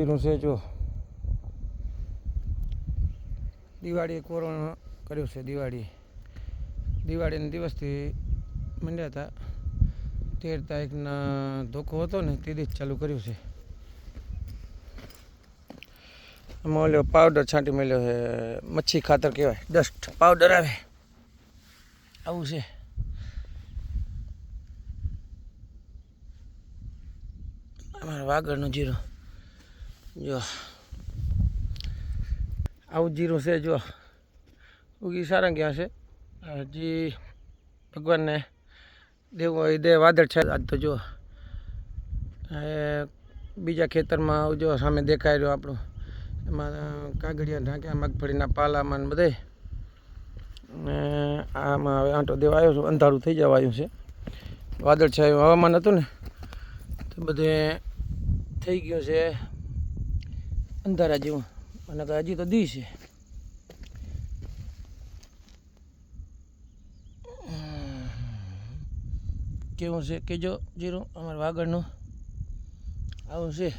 જીરું છે જો. દિવાળી કોરોના કર્યું છે દિવાળી દિવાળીના દિવસથી મંડ્યા હતા. તેર તારીખના ધોકો હતો ને તે દિવસ ચાલુ કર્યું છે. આમાં પાવડર છાંટી મળ્યો છે, મચ્છી ખાતર કહેવાય ડસ્ટ પાવડર આવે. આવું છે. અમારા વાગડનું જીરું. જો. આવું જીરું છે, જો. ઉગી સારા ગયા છે હજી ભગવાનને દેવું દે વાદળ છે. આજ તો જો બીજા ખેતરમાં જો સામે દેખાઈ રહ્યો આપણું. એમાં કાગળિયા ઢાંક્યા, મગફળીના પાલામાં બધે. ને આમાં હવે આંટો દેવા આવ્યો છું. અંધારું થઈ જવા આવ્યું છે. વાદળ છે હવામાન હતું ને, તો બધે થઈ ગયું છે. અંધારા જેવું. અને તો હજી તો દી છે. કેવું છે? કેજો જીરું, અમારે વાગડનું. આવું છે.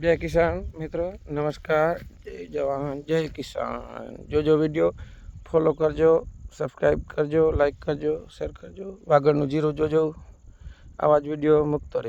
જય કિસાન મિત્રો, નમસ્કાર. જય જવાન જય કિસાન. જોજો વીડિયો, ફોલો કરજો સબસ્ક્રાઈબ કરજો લાઈક કરજો, શેર કરજો. વાગડનું જીરું જોજો. આવા જ વીડિયો મૂકતો રહે.